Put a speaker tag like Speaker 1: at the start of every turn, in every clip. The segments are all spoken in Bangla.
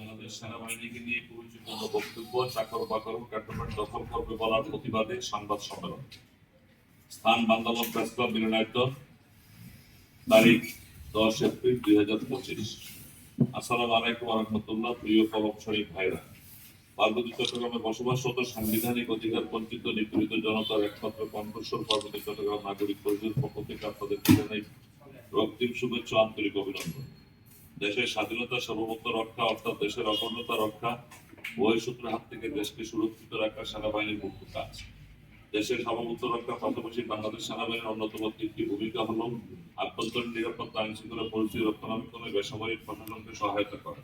Speaker 1: বাংলাদেশ সেনাবাহিনীকে নিয়ে কুরুচিপূর্ণ বক্তব্য, চাকর বাকর ক্যান্টনমেন্ট দখল করবে বলার প্রতিবাদে সংবাদ সম্মেলন। স্থান বান্দাবন প্রেস ক্লাব মিলনায়ত তারিখ দশ এপ্রিল দুই হাজার পঁচিশ। আসসালামু আলাইকুম রহমতুল্লাহ, প্রিয় প্রভাবশালী ভাইরা। পার্বতী চট্টগ্রামে বসবাসরত সাংবিধানিক অধিকার বঞ্চিত নিপীড়িত জনতার একমাত্র কণ্ঠস্বর পার্বতী চট্টগ্রাম নাগরিক পরিষদের পক্ষ থেকে আপনাদের জানাই রক্তিম শুভেচ্ছা আন্তরিক অভিনন্দন। দেশের স্বাধীনতা, সার্বভৌমত্ব রক্ষা, অর্থাৎ দেশের অখণ্ডতা রক্ষা বহিঃশত্রুর হাত থেকে দেশকে সুরক্ষিত রাখা সেনাবাহিনীর মুখ্য কাজ। দেশের সার্বভৌমত্ব রক্ষার পাশাপাশি বাংলাদেশ সেনাবাহিনীর অন্যতম তিনটি ভূমিকা হল আভ্যন্তরীণ নিরাপত্তা আইন শৃঙ্খলা পরিস্থিতি রক্ষণাবেক্ষণে বেসামরিক প্রশাসনকে সহায়তা করা।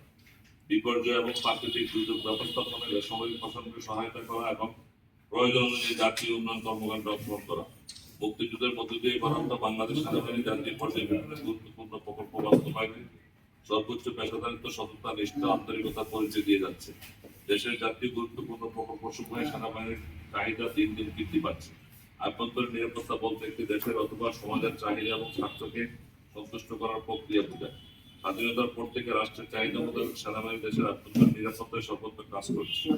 Speaker 1: বিপর্যয় এবং প্রাকৃতিক দুর্যোগ ব্যবস্থাপনায় বেসামরিক প্রশাসনকে সহায়তা করা এবং প্রয়োজন অনুযায়ী জাতীয় উন্নয়ন কর্মকাণ্ড অর্পণ করা মুক্তিযুদ্ধের মধ্য দিয়ে আমরা বাংলাদেশ সেনাবাহিনী জাতীয় পর্যায়ে বিভিন্ন গুরুত্বপূর্ণ প্রকল্প বাস্তবায়নে সর্বোচ্চ পেশাদারিত্ব সততা, নিষ্ঠা, আন্তরিকতা পরিচয় দিয়ে যাচ্ছে। দেশের জাতীয় গুরুত্বপূর্ণ প্রকল্প সমূহে সেনাবাহিনীর চাহিদা দিন দিন বৃদ্ধি পাচ্ছে। আভ্যন্তরীণ নিরাপত্তা বলতে একটি দেশের অথবা সমাজের চাহিদা এবং স্বার্থকে সন্তুষ্ট করার প্রক্রিয়া বোঝায়। স্বাধীনতার পর থেকে রাষ্ট্রের চাহিদা মোতাবেক সেনাবাহিনী দেশের আভ্যন্তরীণ নিরাপত্তায় সর্বত্র কাজ করছে।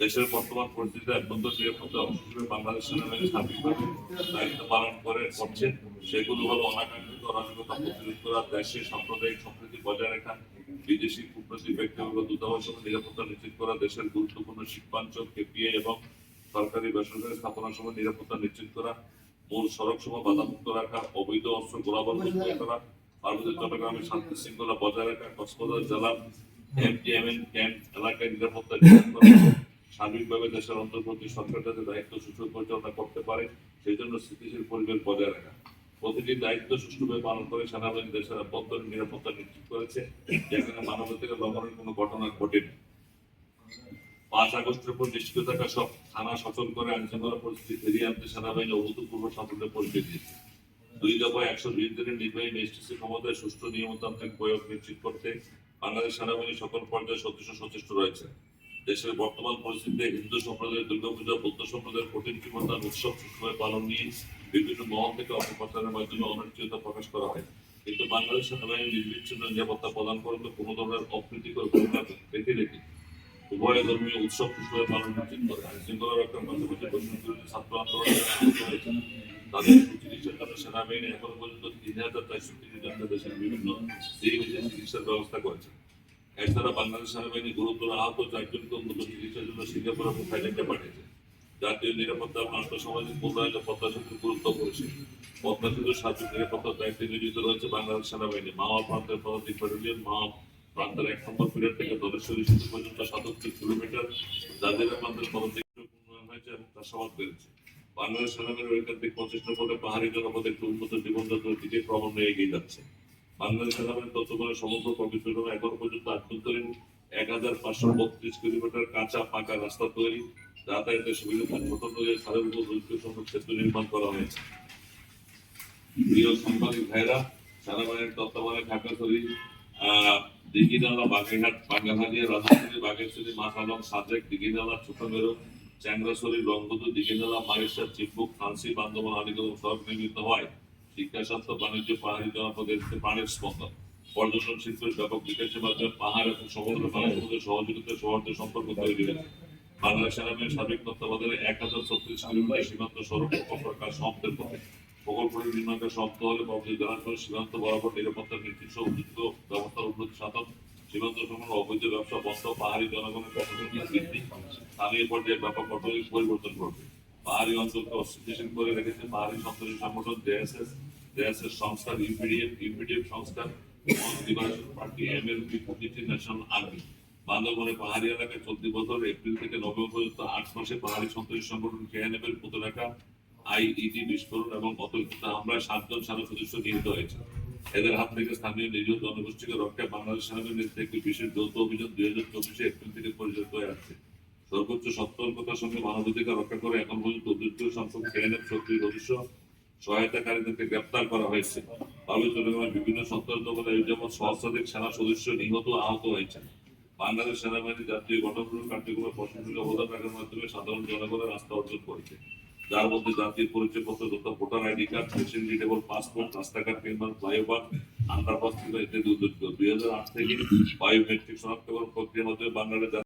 Speaker 1: দেশের বর্তমান পরিস্থিতিতে আভ্যন্তরীণ নিরাপত্তা অংশ বাংলাদেশ সেনাবাহিনী সার্বিকভাবে দায়িত্ব পালন করে করছে। সেগুলো হলো অনাকাঙ্ক্ষিত অরাজকতা প্রতিরোধ করা, দেশের সাম্প্রদায়িক সম্প্রীতি বজায় রাখা, বিদেশি কূটনৈতিক ব্যক্তিগত দূতাবাস নিরাপত্তা নিশ্চিত করা, দেশের গুরুত্বপূর্ণ শিল্পাঞ্চল কেপিআই এবং সরকারি বেসরকারি স্থাপনার সময় নিরাপত্তা নিশ্চিত করা, মূল সড়ক সময় বাধামুক্ত রাখা, অবৈধ অস্ত্র নিষ্ক্রিয় করা পার্বত্য চট্টগ্রামের শান্তি শৃঙ্খলা বজায় রাখা কক্সবাজার জেলার এমটিএমএন ক্যাম্প, এলাকায় নিরাপত্তা সার্বিকভাবে দেশের অন্তর্বর্তী সরকার যাতে দায়িত্ব সুষ্ঠু পরিচালনা করতে পারে, সেই জন্য স্থিতিশীল পরিবেশ বজায় রাখা। প্রতিটি দায়িত্ব সুষ্ঠুভাবে পালন করে সেনাবাহিনী দেশের অভ্যন্তরীণ নিরাপত্তা নিশ্চিত করেছে, যেখানে মানবাধিকার লঙ্ঘনের কোনো ঘটনা ঘটেনি। পাঁচ আগস্টের পর নিশ্চিত থাকা সব থানা সচল করে আইন শৃঙ্খলা পরিস্থিতি ফিরিয়ে আনতে সেনাবাহিনী অভূতপূর্ব সাফল্যের পরিচয় দিয়েছে। দুই দফায় একশো বিশ দিনের নির্বাহী ম্যাজিস্ট্রেসি ক্ষমতায় সুষ্ঠু নিয়মতান্ত্রিক প্রয়োগ নিশ্চিত করতে বাংলাদেশ সেনাবাহিনী সকল পর্যায়ে সদস্য সচেষ্ট রয়েছে। দেশের বর্তমান পরিস্থিতিতে হিন্দু সম্প্রদায়ের দুর্গাপূজা, বৌদ্ধ সম্প্রদায়ের কঠিন জীবনদান উৎসব সুষ্ঠুভাবে পালন নিয়ে বিভিন্ন মহল থেকে অপপ্রচারের মাধ্যমে অনিশ্চয়তা প্রকাশ করা হয়। কিন্তু বাংলাদেশ সেনাবাহিনী নির্বিচ্ছিন্ন নিরাপত্তা প্রদান করতে কোনো ধরনের অপ্রীতিকর ঘটনা রেখে রেখে উভয় ধর্মীয় উৎসব সুষ্ঠুভাবে পালন নিশ্চিত করে আইন রক্ষার পাশাপাশি ছাত্র আন্দোলনে আহত হয়েছেন তাদের সেনাবাহিনী এখন পর্যন্ত তিন হাজার চারশো দেশের বিভিন্ন চিকিৎসা চিকিৎসার ব্যবস্থা করেছে। এছাড়া বাংলাদেশ সেনাবাহিনী গুরুতর আহত চারজনকে উন্নত চিকিৎসার জন্য সিঙ্গাপুর এবং থাইল্যান্ডে পাঠিয়েছে। জাতীয় নিরাপত্তা আন্তঃসামাজিক উন্নয়নে পদ্মা সেতুর গুরুত্ব করেছে পদ্মা সেতুর সার্বিক নিরাপত্তার নিয়োজিত রয়েছে বাংলাদেশ সেনাবাহিনী। মাওয়া প্রান্তের পদাতিক ব্যাটালিয়ন মাওয়া এক নম্বর পিরিয়ড থেকে দলেশ্বরী সেতু পর্যন্ত সাতাত্তর কিলোমিটার। জাজিরা প্রান্তের পদাতিক হয়েছে এবং চাষাবাদ বেড়েছে বাংলাদেশ সেনাবাহিনীর ঐকান্তিক প্রচেষ্টার ফলে পাহাড়ি জনপদে একটি উন্নত জীবনযাত্রার দিকে ক্রমান্বয়ে এগিয়ে যাচ্ছে। বাংলাদেশ সেনাবাহিনীর বলে সমগ্র পবিত্রতম এখন পর্যন্ত আভ্যন্তরীণ এক হাজার পাঁচশো বত্রিশ কিলোমিটার কাঁচা পাকা রাস্তা তৈরি, যাতায়াতের সুবিধা নদীর খালের উপর দরিদ্র সংখ্যক সেতু নির্মাণ করা হয়েছে। প্রিয় সাংবাদিক ভাইরা সেনাবাহিনীর তত্ত্বাবধানে আহ, দিঘিনালা, বাগেরহাট বাঙ্গাহালিয়া রাধাপুরি বাগেরছড়ি মাথালং, সাজেক, দিঘিনালা ছোট মেরু চ্যাংরাছড়ি রংবধু দিঘিনালা মারিশা চিম্বুক ফ্রান্সি বান্দরবান আলিগঞ্জ সড়ক নির্মিত হয়। শিক্ষা বাণিজ্য, পাহাড়ি জনপদের প্রাণের স্পন্দন। পর্যটন শিল্পের ব্যাপক বিকাশের মাধ্যমে পাহাড় এবং সমুদ্র মধ্যে সহযোগিতা, সৌহার্দ্য সম্পর্ক তৈরি হয়েছে। বাংলাদেশ সেনাবাহিনীর সার্বিক তত্ত্বাবধানে এক হাজার ছত্রিশ কিলোমিটার সীমান্ত সড়ক প্রকল্পের কাজ সমাপ্তের পথে। প্রকল্পটি নির্মাণ কাজ সমাপ্ত হলে পরবর্তী জানার সীমান্ত বরাবর নিরাপত্তা নির্দিষ্ট উপযুক্ত ব্যবস্থার উন্নতি সাধন সীমান্ত অবৈধ ব্যবসা বন্ধ, পাহাড়ি জনগণের স্থানীয় পর্যায়ে ব্যাপক পরিবর্তন করবে পাহাড়ি অঞ্চলকে অস্থিতিশীল করে রেখেছে পাহাড়ি সন্ত্রাসী সংগঠন জেএসএস জেএসএস সংস্থা ইউপিডিএফ ইউপিডিএফ সংস্থা লিবারেশন পার্টি এমএলপি, প্রতিটি ন্যাশনাল আর্মি বান্দরবনে পাহাড়ি এলাকায় চলতি বছর এপ্রিল থেকে নভেম্বর পর্যন্ত আট মাসে পাহাড়ি সন্ত্রাসী সংগঠন কেএনএফ এর পুতরাকা আইইডি বিস্ফোরণ এবং অতর্কিত হামলায় সাতজন সেনা সদস্য নিহত হয়েছে এদের হাত থেকে স্থানীয় নিরীহ জনগোষ্ঠীকে রক্ষায় বাংলাদেশ সেনাবাহিনীর একটি বিশেষ যৌথ অভিযান দুই হাজার চব্বিশে এপ্রিল থেকে পরিচালিত হয়ে আসছে। সর্বোচ্চ সতর্কতার সঙ্গে মানবাধিকার রক্ষা করে এখন পর্যন্ত উদ্যোগ সংখ্যক কেএনএফ সক্রিয় সদস্য সহায়তাকারীদেরকে গ্রেপ্তার করা হয়েছে। তবে চট্টগ্রামের বিভিন্ন সন্ত্রাসবাদ যেমন সহস্রাধিক সেনা সদস্য নিহত আহত হয়েছেন। বাংলাদেশ সেনাবাহিনী জাতীয় গঠনমূলক কার্যক্রমে প্রশাসনিক অবদান রাখার মাধ্যমে সাধারণ জনগণের আস্থা অর্জন করেছে। যার মধ্যে জাতীয় পরিচয়পত্র তথা voter ID card machine readable passport, রাস্তাঘাট নির্মাণ ফ্লাইওভার আন্ডারপাস ইত্যাদি উল্লেখিত দুই হাজার আট থেকে বায়োমেট্রিক শনাক্তকরণ প্রক্রিয়ার মাধ্যমে বাংলাদেশ